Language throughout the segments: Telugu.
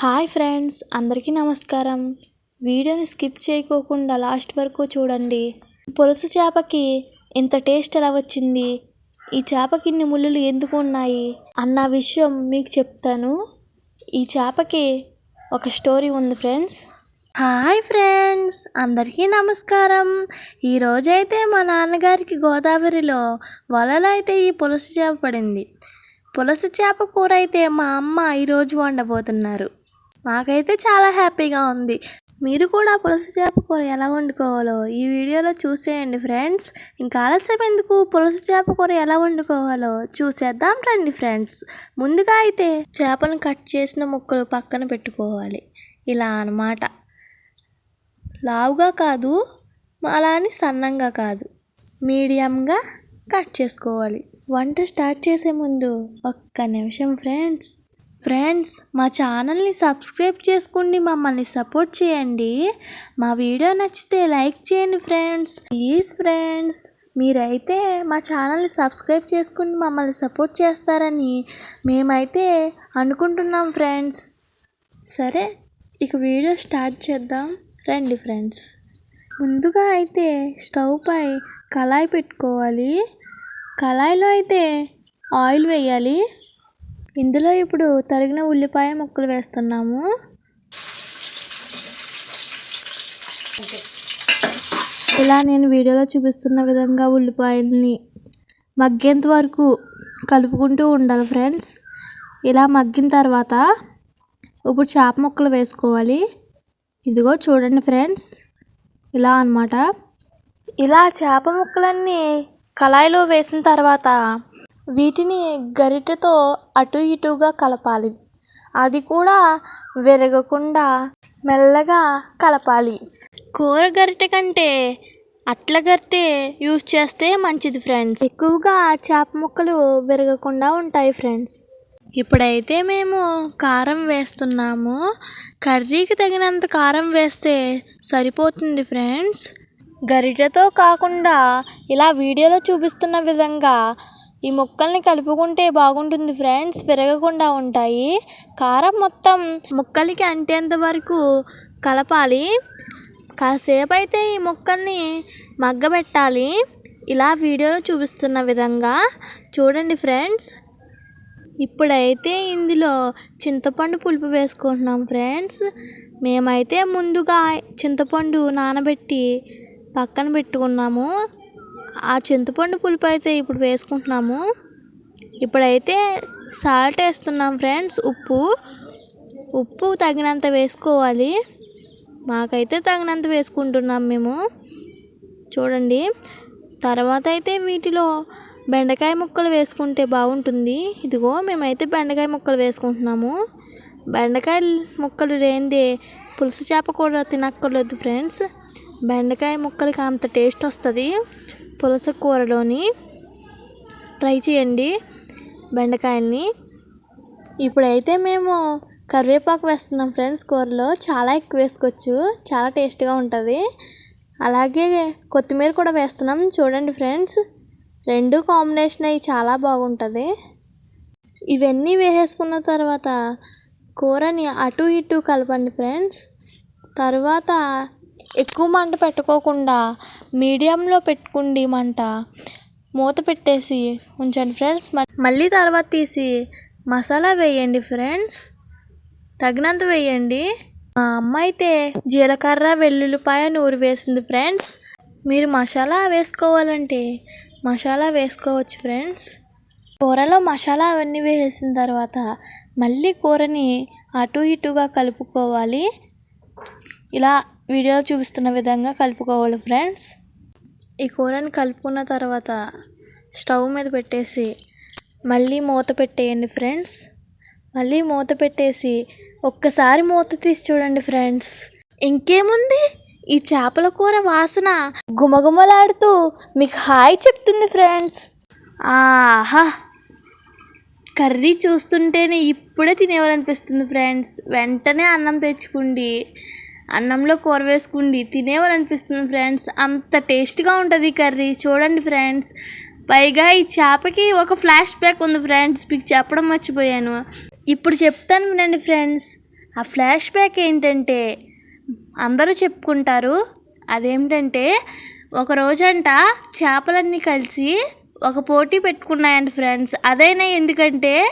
హాయ్ ఫ్రెండ్స్ అందరికీ నమస్కారం. వీడియోని స్కిప్ చేయకోకుండా లాస్ట్ వరకు చూడండి. పులస చేపకి ఇంత టేస్ట్ ఎలా వచ్చింది? ఈ చేపకి ఇన్ని ముళ్ళులు ఎందుకు ఉన్నాయి? అన్న విషయం మీకు చెప్తాను. ఈ చేపకి ఒక స్టోరీ ఉంది ఫ్రెండ్స్. హాయ్ ఫ్రెండ్స్ అందరికీ నమస్కారం. ఈరోజైతే మా నాన్నగారికి గోదావరిలో వలలో అయితే ఈ పులస చేప పడింది. పులస చేప కూర అయితే మా అమ్మ ఈరోజు వండబోతున్నారు. మాకైతే చాలా హ్యాపీగా ఉంది. మీరు కూడా పులస చేప కూర ఎలా వండుకోవాలో ఈ వీడియోలో చూసేయండి ఫ్రెండ్స్. ఇంకా ఆలస్యం ఎందుకు? పులస చేప కూర ఎలా వండుకోవాలో చూసేద్దాం రండి ఫ్రెండ్స్. ముందుగా అయితే చేపను కట్ చేసిన ముక్కలు పక్కన పెట్టుకోవాలి. ఇలా అన్నమాట. లావుగా కాదు అలానే సన్నంగా కాదు. మీడియంగా కట్ చేసుకోవాలి. వంట స్టార్ట్ చేసే ముందు ఒక్క నిమిషం ఫ్రెండ్స్. ఫ్రెండ్స్ మా ఛానల్ని సబ్స్క్రైబ్ చేసుకోండి మమ్మల్ని సపోర్ట్ చేయండి. మా వీడియో నచ్చితే లైక్ చేయండి ఫ్రెండ్స్. ప్లీజ్ ఫ్రెండ్స్ మీరైతే మా ఛానల్ని సబ్స్క్రైబ్ చేసుకుని మమ్మల్ని సపోర్ట్ చేస్తారని మేమైతే అనుకుంటున్నాం ఫ్రెండ్స్. సరే ఇక వీడియో స్టార్ట్ చేద్దాం. రండి ఫ్రెండ్స్. ముందుగా అయితే స్టవ్ పై కళాయి పెట్టుకోవాలి. కళాయిలో అయితే ఆయిల్ వేయాలి. ఇందులో ఇప్పుడు తరిగిన ఉల్లిపాయ ముక్కలు వేస్తున్నాము. ఇలా నేను వీడియోలో చూపిస్తున్న విధంగా ఉల్లిపాయల్ని మగ్గేంత వరకు కలుపుకుంటూ ఉండాలి ఫ్రెండ్స్. ఇలా మగ్గిన తర్వాత ఇప్పుడు చేప ముక్కలు వేసుకోవాలి. ఇదిగో చూడండి ఫ్రెండ్స్. ఇలా అన్నమాట. ఇలా చేప ముక్కలన్నీ కళాయిలో వేసిన తర్వాత వీటిని గరిటెతో అటు ఇటుగా కలపాలి. అది కూడా విరగకుండా మెల్లగా కలపాలి. కూర గరిటె కంటే అట్ల గరిటె యూజ్ చేస్తే మంచిది ఫ్రెండ్స్. ఎక్కువగా చేప ముక్కలు విరగకుండా ఉంటాయి ఫ్రెండ్స్. ఇప్పుడైతే మేము కారం వేస్తున్నాము. కర్రీకి తగినంత కారం వేస్తే సరిపోతుంది ఫ్రెండ్స్. గరిటెతో కాకుండా ఇలా వీడియోలో చూపిస్తున్న విధంగా ఈ ముక్కల్ని కలుపుకుంటే బాగుంటుంది ఫ్రెండ్స్ విరగకుండా ఉంటాయి. కారం మొత్తం ముక్కలకి అంటేంత వరకు కలపాలి. కాసేపు అయితే ఈ ముక్కల్ని మగ్గబెట్టాలి. ఇలా వీడియోలో చూపిస్తున్న విధంగా చూడండి ఫ్రెండ్స్. ఇప్పుడైతే ఇందులో చింతపండు పులుపు వేసుకుంటున్నాం ఫ్రెండ్స్. మేమైతే ముందుగా చింతపండు నానబెట్టి పక్కన పెట్టుకున్నాము. ఆ చింతపండు పులుపు అయితే ఇప్పుడు వేసుకుంటున్నాము. ఇప్పుడైతే సాల్ట్ వేస్తున్నాం ఫ్రెండ్స్ ఉప్పు. ఉప్పు తగినంత వేసుకోవాలి. మాకైతే తగినంత వేసుకుంటున్నాం మేము. చూడండి. తర్వాత అయితే వీటిలో బెండకాయ ముక్కలు వేసుకుంటే బాగుంటుంది. ఇదిగో మేమైతే బెండకాయ ముక్కలు వేసుకుంటున్నాము. బెండకాయ ముక్కలు లేనిదే పులుసు చేప కూర తినక్కర్లేదు ఫ్రెండ్స్. బెండకాయ ముక్కలకి అంత టేస్ట్ వస్తుంది. పులస కూరలోని ట్రై చేయండి బెండకాయల్ని. ఇప్పుడైతే మేము కరివేపాకు వేస్తున్నాం ఫ్రెండ్స్ కూరలో. చాలా ఎక్కువ వేసుకోవచ్చు. చాలా టేస్ట్గా ఉంటుంది. అలాగే కొత్తిమీర కూడా వేస్తున్నాం. చూడండి ఫ్రెండ్స్ రెండు కాంబినేషన్ అవి చాలా బాగుంటుంది. ఇవన్నీ వేసేసుకున్న తర్వాత కూరని అటు ఇటు కలపండి ఫ్రెండ్స్. తర్వాత ఎక్కువ మంట పెట్టుకోకుండా మీడియంలో పెట్టుకోండి మంట మూత పెట్టేసి ఉంచండి ఫ్రెండ్స్. మళ్ళీ తర్వాత తీసి మసాలా వేయండి ఫ్రెండ్స్. తగినంత వేయండి. మా అమ్మ అయితే జీలకర్ర వెల్లుల్లిపాయ నూరు వేసింది ఫ్రెండ్స్. మీరు మసాలా వేసుకోవాలంటే మసాలా వేసుకోవచ్చు ఫ్రెండ్స్. కూరలో మసాలా అవన్నీ వేసిన తర్వాత మళ్ళీ కూరని అటు ఇటుగా కలుపుకోవాలి. ఇలా వీడియో చూపిస్తున్న విధంగా కలుపుకోవాలి ఫ్రెండ్స్. ఈ కూరని కలుపుకున్న తర్వాత స్టవ్ మీద పెట్టేసి మళ్ళీ మూత పెట్టేయండి ఫ్రెండ్స్. మళ్ళీ మూత పెట్టేసి ఒక్కసారి మూత తీసి చూడండి ఫ్రెండ్స్. ఇంకేముంది? ఈ చేపల కూర వాసన గుమగుమలాడుతూ మీకు హాయ్ చెప్తుంది ఫ్రెండ్స్. ఆహా! కర్రీ చూస్తుంటేనే ఇప్పుడే తినేవాలనిపిస్తుంది ఫ్రెండ్స్. వెంటనే అన్నం తెచ్చుకోండి. అన్నంలో కూర వేసుకుండి తినేవాలనిపిస్తుంది ఫ్రెండ్స్. అంత టేస్ట్గా ఉంటుంది కర్రీ. చూడండి ఫ్రెండ్స్. పైగా ఈ చేపకి ఒక ఫ్లాష్ బ్యాక్ ఉంది ఫ్రెండ్స్. మీకు చెప్పడం మర్చిపోయాను. ఇప్పుడు చెప్తాను వినండి ఫ్రెండ్స్. ఆ ఫ్లాష్ బ్యాక్ ఏంటంటే అందరూ చెప్పుకుంటారు. అదేమిటంటే ఒక రోజంట చేపలన్నీ కలిసి ఒక పోటీ పెట్టుకున్నాయండి ఫ్రెండ్స్. అదైనా ఎందుకంటే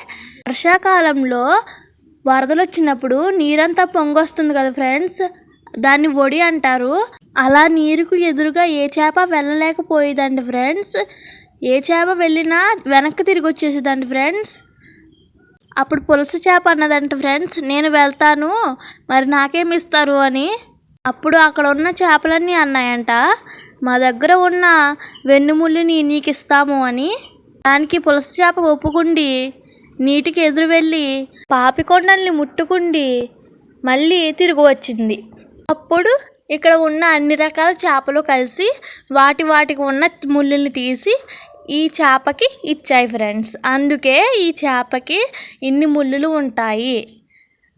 వర్షాకాలంలో వరదలు వచ్చినప్పుడు నీరంతా పొంగొస్తుంది కదా ఫ్రెండ్స్. దాన్ని ఒడి అంటారు. అలా నీరుకు ఎదురుగా ఏ చేప వెళ్ళలేకపోయేదండి ఫ్రెండ్స్. ఏ చేప వెళ్ళినా వెనక్కి తిరిగి వచ్చేసేదండి ఫ్రెండ్స్. అప్పుడు పులస చేప అన్నదంట ఫ్రెండ్స్. నేను వెళ్తాను మరి నాకేమి ఇస్తారు అని. అప్పుడు అక్కడ ఉన్న చేపలన్నీ అన్నాయంట. మా దగ్గర ఉన్న వెన్నుముల్లిని నీకు ఇస్తాము అని. దానికి పులస చేప ఒప్పుకుండి నీటికి ఎదురు వెళ్ళి పాపికొండల్ని ముట్టుకుండి మళ్ళీ తిరిగి వచ్చింది. అప్పుడు ఇక్కడ ఉన్న అన్ని రకాల చేపలు కలిసి వాటి వాటికి ఉన్న ముళ్ళుని తీసి ఈ చేపకి ఇచ్చాయి ఫ్రెండ్స్ అందుకే ఈ చేపకి ఇన్ని ముళ్ళులు ఉంటాయి.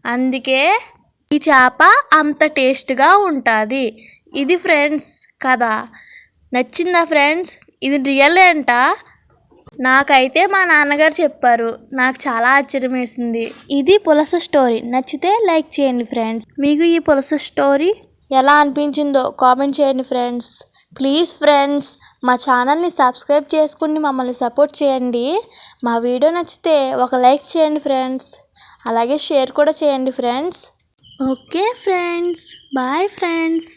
అందుకే ఈ చేప అంత టేస్ట్గా ఉంటుంది. ఇది ఫ్రెండ్స్ కదా. నచ్చిందా ఫ్రెండ్స్ ఇది రియల్ అంట? నాకైతే మా నాన్నగారు చెప్పారు నాకు చాలా ఆశ్చర్యం వేసింది ఇది పులస స్టోరీ. నచ్చితే లైక్ చేయండి ఫ్రెండ్స్. మీకు ఈ పులస స్టోరీ ఎలా అనిపించిందో కామెంట్ చేయండి ఫ్రెండ్స్. ప్లీజ్ ఫ్రెండ్స్ మా ఛానల్ని సబ్స్క్రైబ్ చేసుకుని మమ్మల్ని సపోర్ట్ చేయండి. మా వీడియో నచ్చితే ఒక లైక్ చేయండి ఫ్రెండ్స్. అలాగే షేర్ కూడా చేయండి friends. Okay friends. Bye friends.